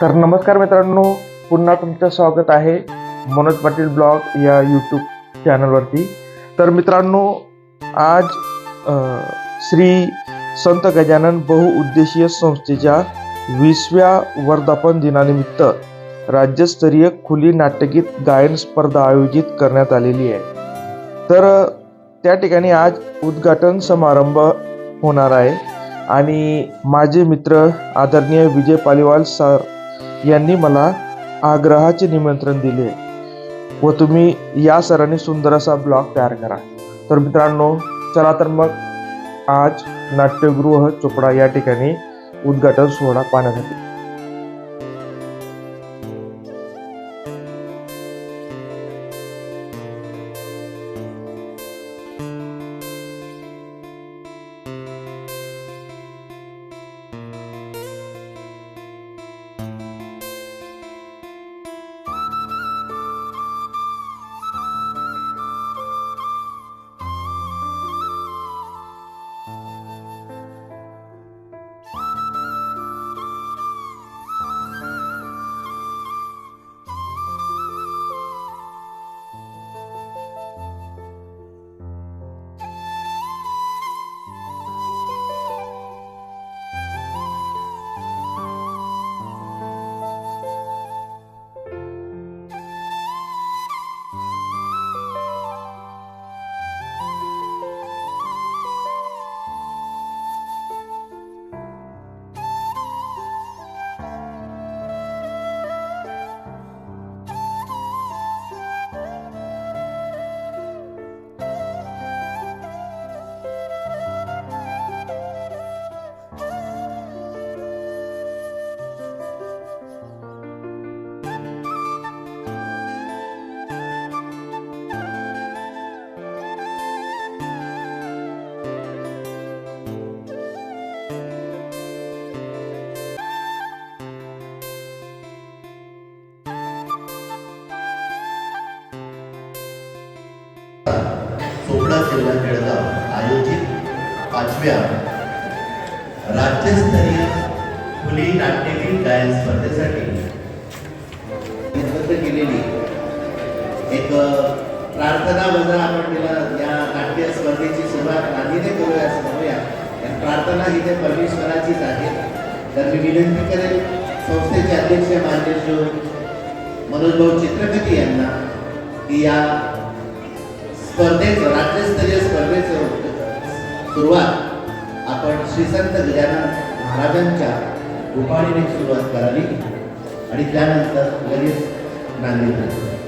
तर नमस्कार मित्रांनो पुन्हा तुमचं स्वागत आहे मनोज पाटील ब्लॉग या यूट्यूब चॅनलवरती तर मित्रांनो आज श्री संत गजानन बहुउद्देशीय संस्थेच्या वीसव्या वर्धापन दिनानिमित्त राज्यस्तरीय खुली नाट्यगीत गायन स्पर्धा आयोजित करण्यात आलेली आहे. तर त्या ठिकाणी आज उद्घाटन समारंभ होणार आहे. आणि माझे मित्र आदरणीय विजय पालिवाल सर यांनी मला आग्रहाचे निमंत्रण दिले व तुम्ही या सरांनी सुंदर असा ब्लॉग तयार करा. तर मित्रांनो चला तर मग आज नाट्यगृह चोपडा या ठिकाणी उद्घाटन सोहळा पाहण्यासाठी. पाचव्या राज्यस्तरीय खुली नाट्यगीत गायन स्पर्धेसाठी. एकत्र केलेली एक प्रार्थना वजा आपण तिला या नाट्य स्पर्धेची सुरुवात नांदीने करूया असं म्हणूया. प्रार्थना ही ते परमेश्वराचीच आहे. तर मी विनंती करेल संस्थेचे अध्यक्ष मान्य मनोज भाऊ चित्रपती यांना की या स्पर्धेचं राज्यस्तरीय स्पर्धेचं सुरुवात श्री संत गजानन महाराजांच्या उपाडीने सुरुवात करावी आणि त्यानंतर लगेच नांदेड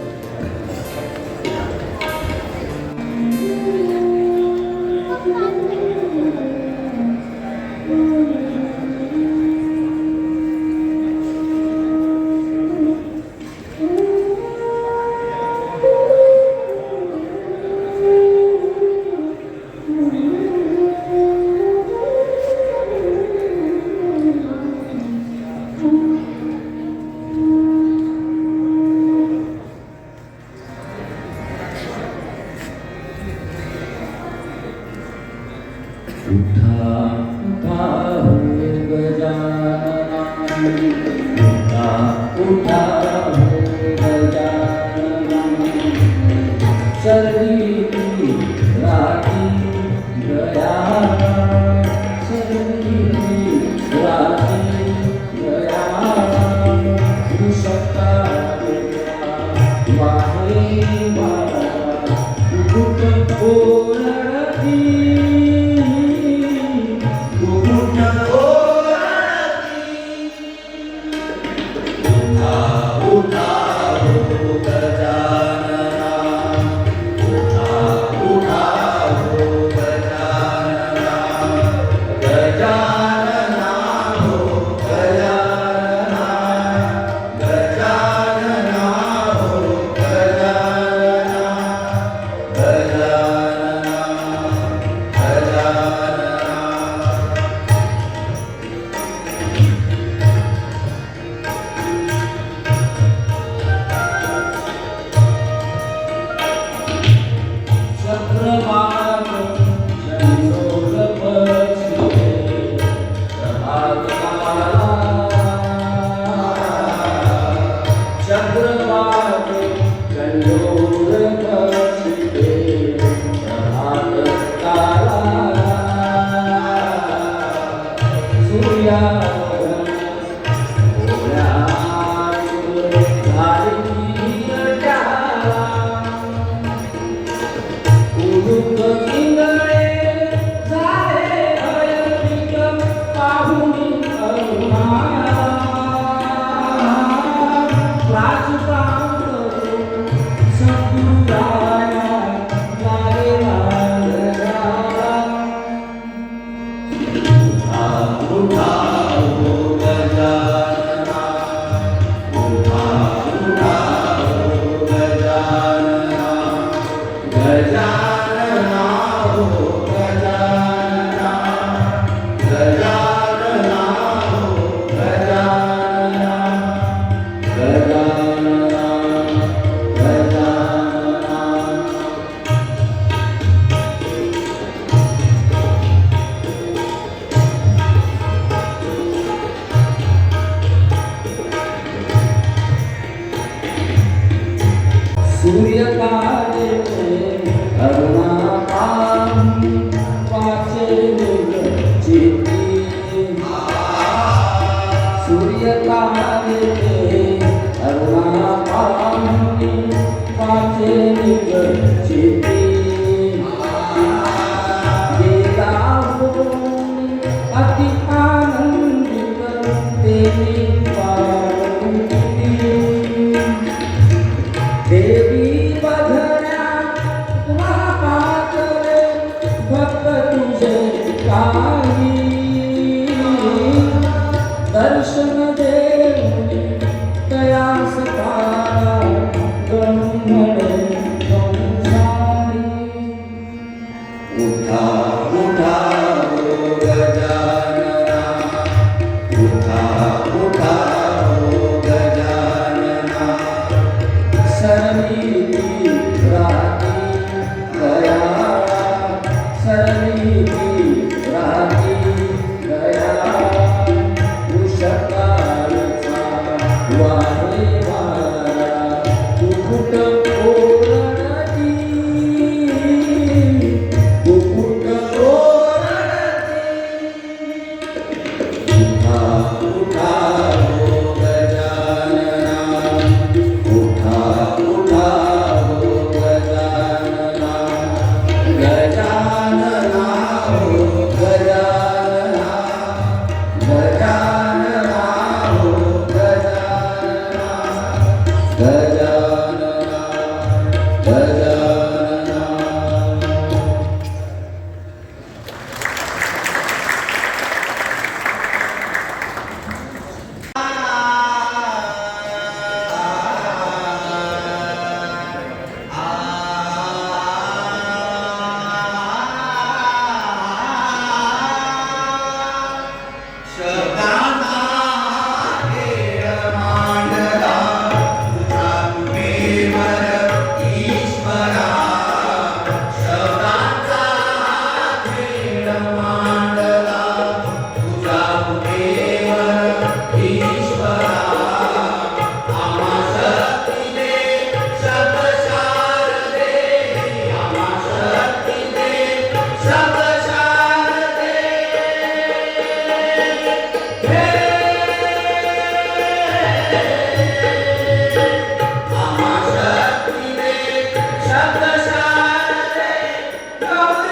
Yeah.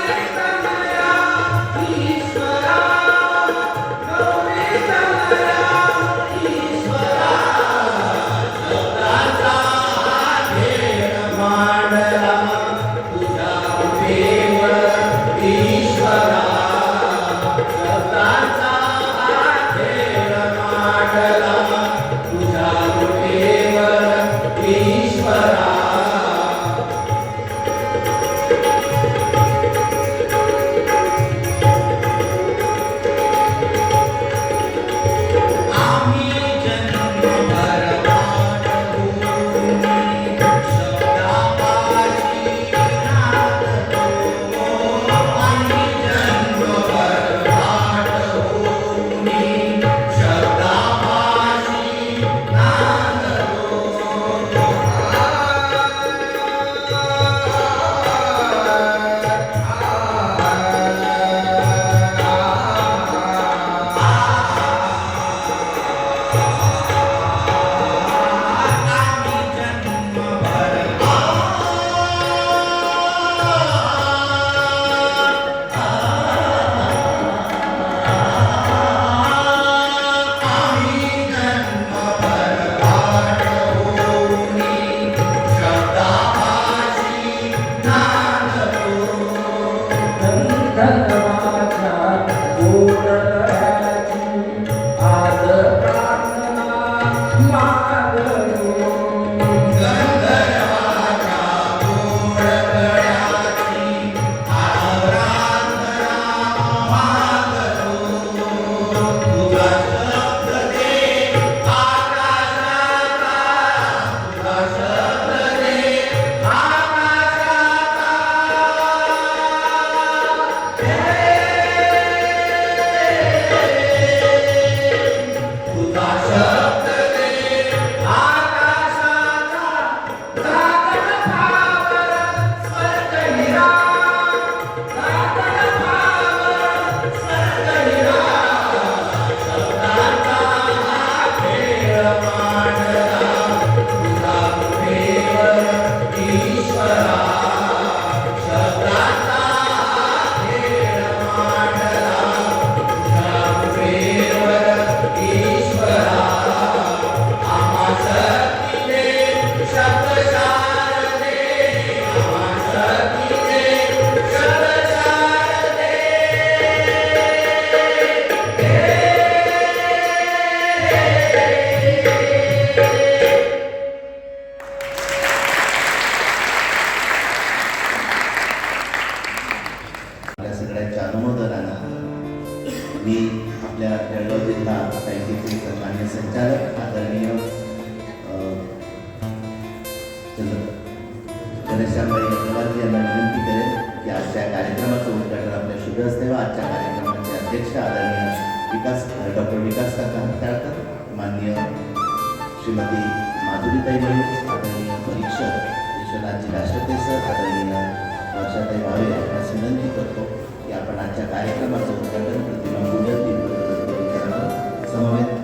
असताना मी आपल्या जळगाव जिल्हा बँकेचे सन्मान्य संचालक आदरणीय घनश्यामभाई अग्रवालजी यांना विनंती करेन की आजच्या कार्यक्रमाचं उद्घाटन आपल्या शुभ असते व आजच्या कार्यक्रमाचे अध्यक्ष आदरणीय विकास डॉक्टर विकास काका हत्याळकर माननीय श्रीमती माधुरीताई बळी आदरणीय परीक्षक विश्वनाथजी राष्ट्रते सर आदरणीय वर्षाताई भावे यांना विनंती करतो. की आपण आजच्या कार्यक्रमाचं उद्घाटन प्रतिमा पूजन दिन समवेत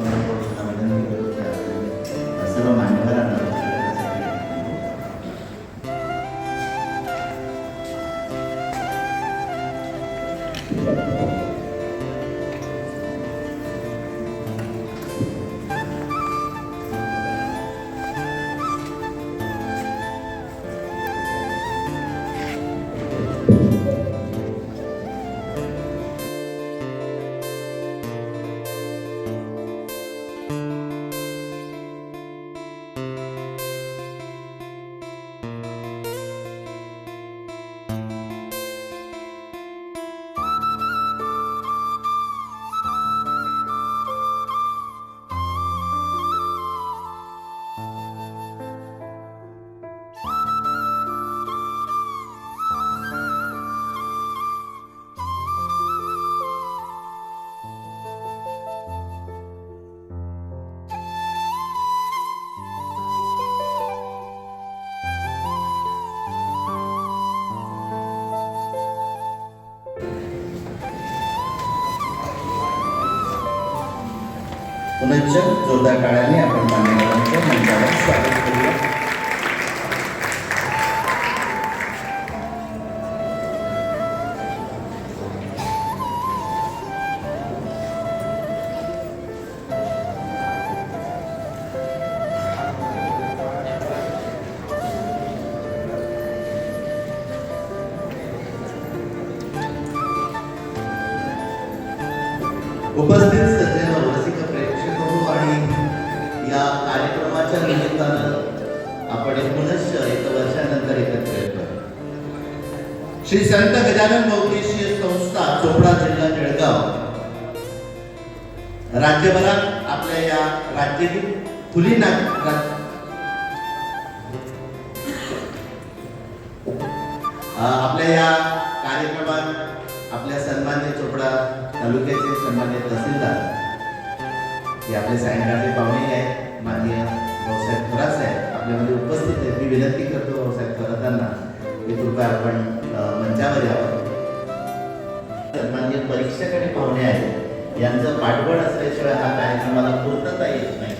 सूचक जोरदार काळाने आपण मान्यवरांचं मंचावर स्वागत करूया. उपस्थित कार्यक्रमाच्या निमित्तानं आपण एक पुनश्च एक वर्षानंतर एकत्र येतो. श्री संत गजानन बहुद्देशीय संस्था चोपडा जिल्हा जळगाव. राज्यभरात आपल्या या राज्यातील खुली ना आपल्या या कार्यक्रमात आपल्या सन्मान्य चोपडा तालुक्याचे सन्मान्य तहसीलदार हे आपले सायंकाळचे पाहुणे आहेत माननीय भाऊसाहेब थोरात साहेब आपल्यामध्ये उपस्थित आहेत मी विनंती करतो भाऊसाहेब थोरातांना की कृपया आपण मंचावर यावं सन्मान्य परीक्षक आणि पाहुणे आहेत यांचं पाठबळ असल्याशिवाय हा कार्यक्रमाला पूर्णता येत नाही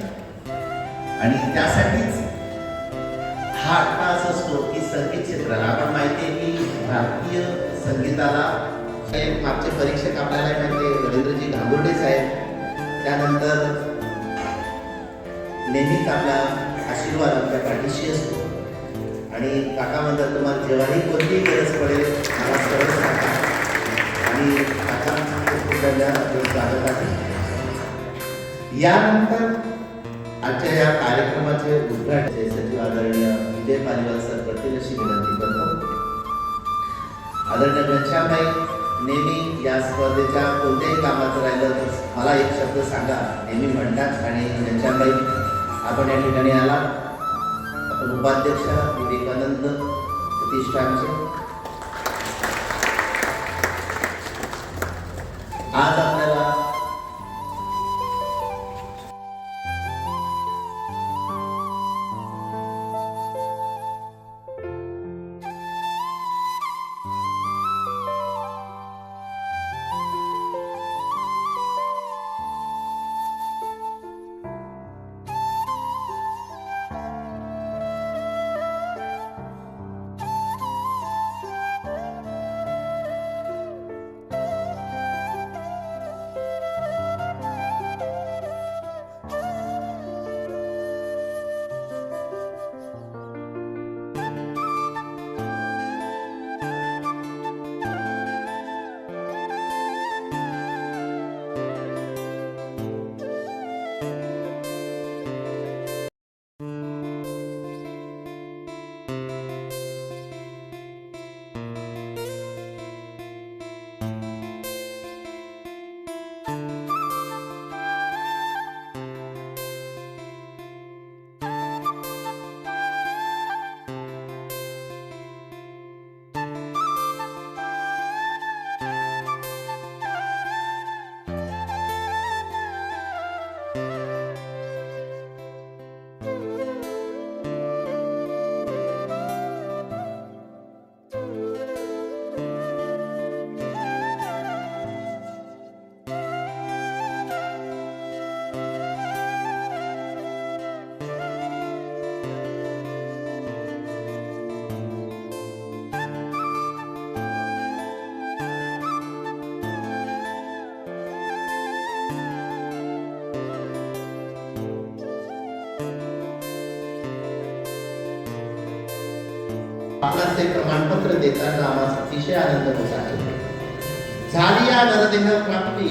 आणि त्यासाठीच हा असा असतो की संगीत क्षेत्राला आपण माहिती आहे की भारतीय संगीताला हे मागचे परीक्षक आपल्याला माहिती रवींद्रजी घांगुर्डे साहेब त्यानंतर नेहमीच आपला आशीर्वाद आमच्या पाठीशी असतो. आणि काका म्हणतात तुम्हाला जेव्हाही कोणतीही गरज पडेल मला सरळ सांगा. आणि काका स्वागत आहे. यानंतर आजच्या या कार्यक्रमाचे उद्घाटन सचिव आदरणीय विजय पालिवाल सर करतील अशी विनंती करतो. आदरणीय घनश्यामबाई नेहमी या स्पर्धेच्या कोणत्याही कामाचं राहिलं तर मला एक शब्द सांगा. नेहमी म्हणतात आणि घनश्यामबाई आपण या ठिकाणी आला आपण उपाध्यक्ष विवेकानंद प्रतिष्ठानचे आपल्याला ते प्रमाणपत्र देताना आम्हाला अतिशय आनंद होत आहे. झाली या नरदेह प्राप्ती.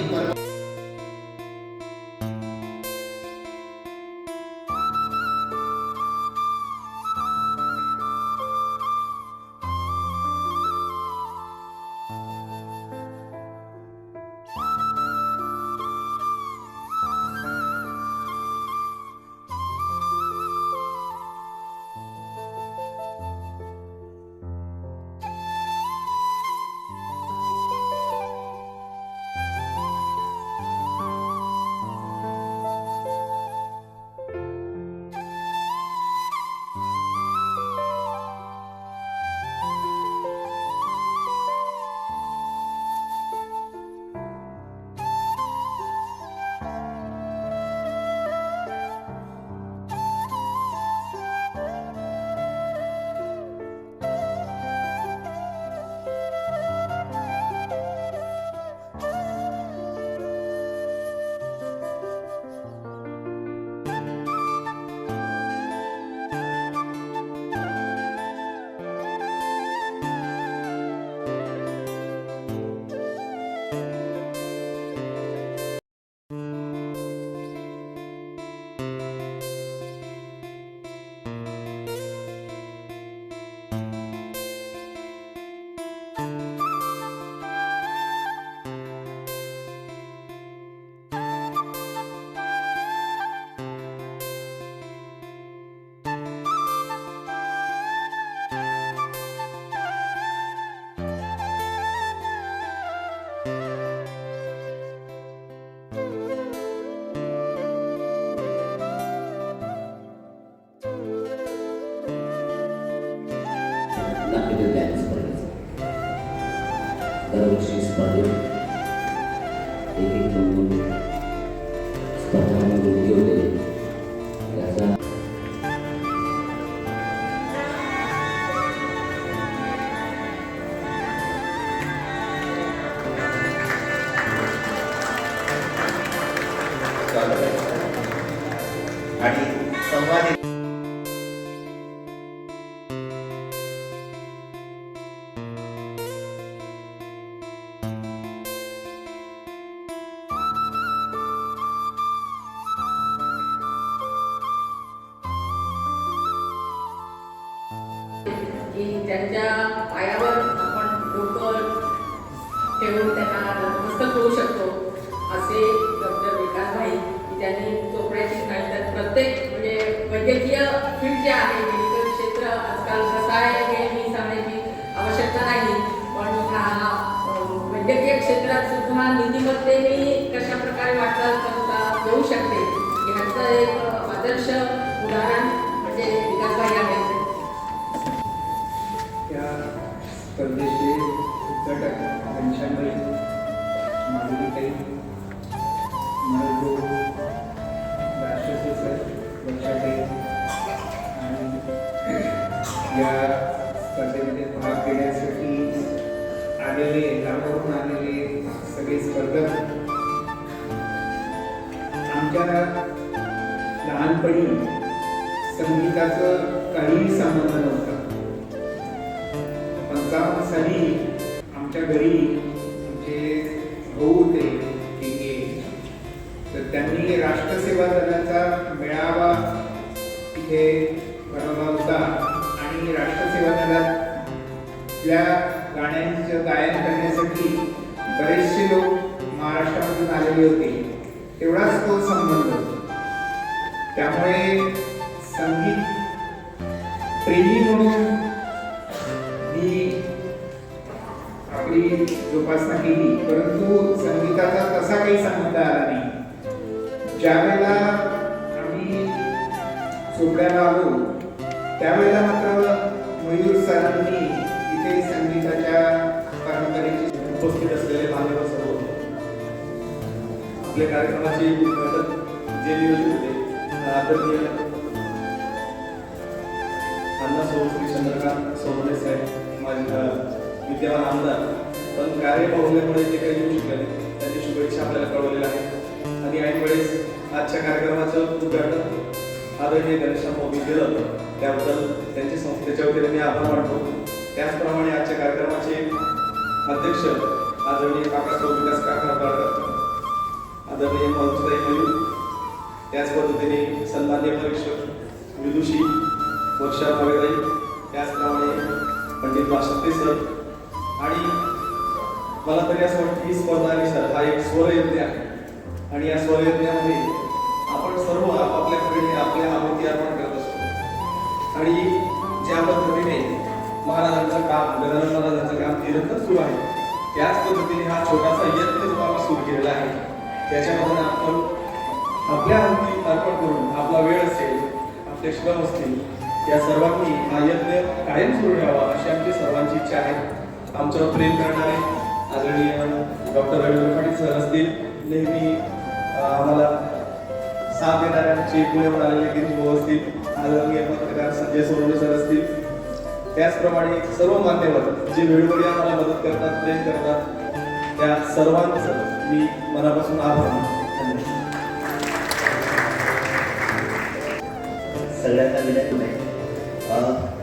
thank you स्पर्धेचे उद्घाटक घनश्यामबाई माधुरीताई मनोज राष्ट्रपती सर वर्षाताई आणि या स्पर्धेमध्ये भाग घेण्यासाठी आलेले लांबवरून आलेले सगळे स्पर्धक आमच्या लहानपणी संगीताचं काहीही संबंध नव्हतं. आलेली होती तेवढाच तो संबंध. त्यामुळे संगीत प्रेमी म्हणून ही आपली जोपासना केली परंतु संगीताचा तसा काही संबंध आला नाही. ज्यावेळेला आम्ही चोपड्याला आलो त्यावेळेला मात्र मयूर सरांनी इथे संगीताच्या परंपरेची उपस्थित असलेले भाग आपल्या कार्यक्रमाचे जे नियोजित होते आदरणीय अण्णा सौ श्री चंद्रकांत सौरे साहेब माझे विद्यमान आमदार पण कार्य पाहुण्यामुळे ते काही येऊ शकले त्याची शुभेच्छा आपल्याला कळवलेल्या आहेत आणि ऐन वेळेस आजच्या कार्यक्रमाचं उद्घाटन आदरणीय घनश्याम उभी केलं त्याबद्दल त्यांच्या संस्थेच्या वतीने मी आभार मानतो. त्याचप्रमाणे आजच्या कार्यक्रमाचे अध्यक्ष आदरणीय काका सौ विकास काका पाळकर आदरणीय मंजुताई मयूर त्याच पद्धतीने सन्मान्य परीक्षक विदुषी वर्षा भावेताई त्याचप्रमाणे पंडित वासंते सर आणि मला तरी असं वाटतं ही स्पर्धा आणि सर हा एक स्वरयज्ञ आहे. आणि या स्वरयज्ञामध्ये आपण सर्व आपापल्याकडे आपल्या आवृत्ती अर्पण करत असतो. आणि ज्या पद्धतीने महाराजांचं काम गजानन महाराजांचं काम निरंतर सुरू आहे त्याच पद्धतीने हा छोटासा यज्ञ जो सुरू केलेला आहे. त्याच्यामधून आपण आपल्या आवृत्ती अर्पण करून आपला वेळ असेल आपले श्रम असतील या सर्वांनी हा यज्ञ कायम सुरू ठेवावा अशी आमची सर्वांची इच्छा आहे. आमच्यावर प्रेम करणारे आदरणीय डॉक्टर रवींद्र पाटील सर असतील. नेहमी आम्हाला साथ देणाऱ्यांचे पुण्यावर आलेले गिरीश भाऊ असतील आदरणीय पत्रकार संजय सोनवणे सर असतील. त्याचप्रमाणे सर्व मान्यवर जे वेळोवेळी आम्हाला मदत करतात प्रेम करतात त्या सर्वांचं मी मनापासून आभार सगळ्यांना विनंती नाही